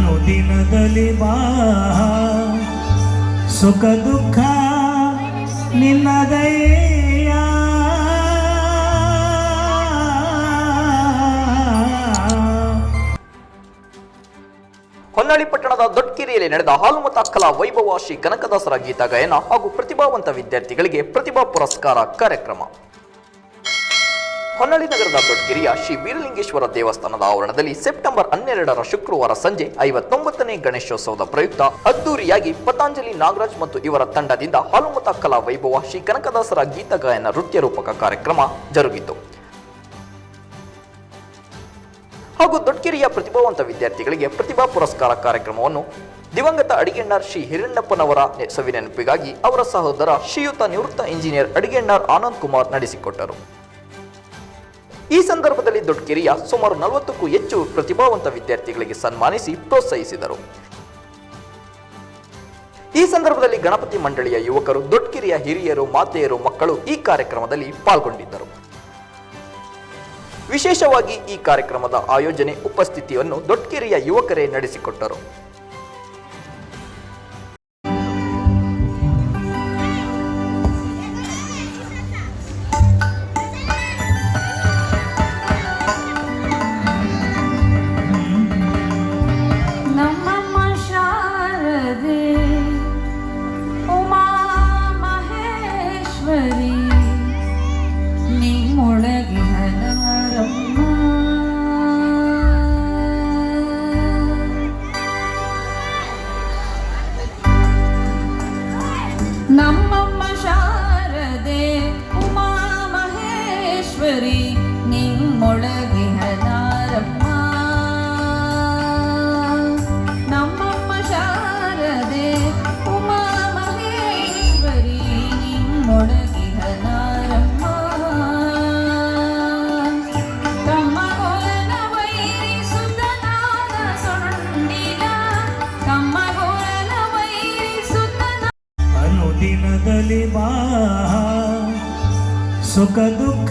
ಅನುದಿನದಲ್ಲಿ ಬಾ ಸುಖ, ದುಃಖ ನಿನ್ನದಯ್ಯ ಹೊನ್ನಾಳಿ ಪಟ್ಟಣದ ದೊಡ್ಕಿರಿಯಲ್ಲಿ ನಡೆದ ಹಾಲುಮತ ಕಲಾ ವೈಭವ ಶ್ರೀ ಕನಕದಾಸರ ಗೀತ ಗಾಯನ ಹಾಗೂ ಪ್ರತಿಭಾವಂತ ವಿದ್ಯಾರ್ಥಿಗಳಿಗೆ ಪ್ರತಿಭಾ ಪುರಸ್ಕಾರ ಕಾರ್ಯಕ್ರಮ. ಹೊನ್ನಾಳಿ ನಗರದ ದೊಡ್ಡಗಿರಿಯ ಶ್ರೀ ವೀರಲಿಂಗೇಶ್ವರ ದೇವಸ್ಥಾನದ ಆವರಣದಲ್ಲಿ ಸೆಪ್ಟೆಂಬರ್ ಹನ್ನೆರಡರ ಶುಕ್ರವಾರ ಸಂಜೆ ಐವತ್ತೊಂಬತ್ತನೇ ಗಣೇಶೋತ್ಸವದ ಪ್ರಯುಕ್ತ ಅದ್ದೂರಿಯಾಗಿ ಪತಾಂಜಲಿ ನಾಗರಾಜ್ ಮತ್ತು ಇವರ ತಂಡದಿಂದ ಹಾಲುಮತ ಕಲಾ ವೈಭವ ಶ್ರೀ ಕನಕದಾಸರ ಗೀತ ಗಾಯನ ನೃತ್ಯ ರೂಪಕ ಕಾರ್ಯಕ್ರಮ ಜರುಗಿತು. ಹಾಗೂ ದೊಡ್ಡಕೆರೆಯ ಪ್ರತಿಭಾವಂತ ವಿದ್ಯಾರ್ಥಿಗಳಿಗೆ ಪ್ರತಿಭಾ ಪುರಸ್ಕಾರ ಕಾರ್ಯಕ್ರಮವನ್ನು ದಿವಂಗತ ಅಡಿಗೆಣ್ಣಾರ್ ಶ್ರೀ ಹಿರಣ್ಣಪ್ಪನವರ ಸವಿನೆನಪಿಗಾಗಿ ಅವರ ಸಹೋದರ ಶ್ರೀಯುತ ನಿವೃತ್ತ ಇಂಜಿನಿಯರ್ ಅಡಿಗೆಣ್ಣಾರ್ ಆನಂದ್ ಕುಮಾರ್ ನಡೆಸಿಕೊಟ್ಟರು. ಈ ಸಂದರ್ಭದಲ್ಲಿ ದೊಡ್ಡಕೆರೆಯ ಸುಮಾರು ನಲವತ್ತಕ್ಕೂ ಹೆಚ್ಚು ಪ್ರತಿಭಾವಂತ ವಿದ್ಯಾರ್ಥಿಗಳಿಗೆ ಸನ್ಮಾನಿಸಿ ಪ್ರೋತ್ಸಾಹಿಸಿದರು. ಈ ಸಂದರ್ಭದಲ್ಲಿ ಗಣಪತಿ ಮಂಡಳಿಯ ಯುವಕರು, ದೊಡ್ಡಕೆರೆಯ ಹಿರಿಯರು, ಮಾತೆಯರು, ಮಕ್ಕಳು ಈ ಕಾರ್ಯಕ್ರಮದಲ್ಲಿ ಪಾಲ್ಗೊಂಡಿದ್ದರು. ವಿಶೇಷವಾಗಿ ಈ ಕಾರ್ಯಕ್ರಮದ ಆಯೋಜನೆ ಉಪಸ್ಥಿತಿಯನ್ನು ದೊಡ್ಡಕೆರೆಯ ಯುವಕರೇ ನಡೆಸಿಕೊಟ್ಟರು. ಮಹೇಶ್ವರಿ ನಿಮ್ಮೊಳಗೆ ಹಲಾರಮ್ಮ ನಮ್ಮಮ್ಮ ಶಾರದೆ ಉಮಾ ಮಹೇಶ್ವರಿ ನಿಮ್ಮೊಳಗೆ ಹಲಾರಮ್ಮ ತಮ್ಮ ಗೋಲನ ವೈರಿ ಸುಂದನಾದ ಸೊಂಡಿಲ. ತಮ್ಮ ಗೋಲನ ವೈರಿ ಸುತನ ಅನುದಿನದಲ್ಲಿ ಬಾ ಸುಖ ದುಃಖ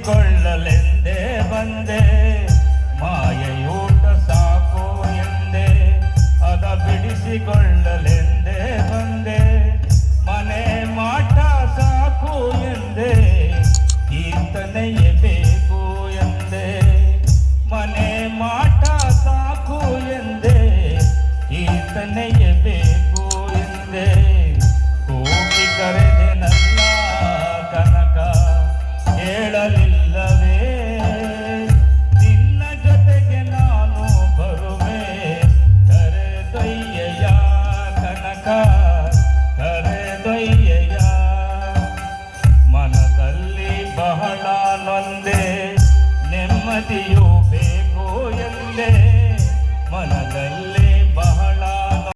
ಕಾಣಿಸಿಕೊಳ್ಳಲೆಂದೇ ಬಂದೆ.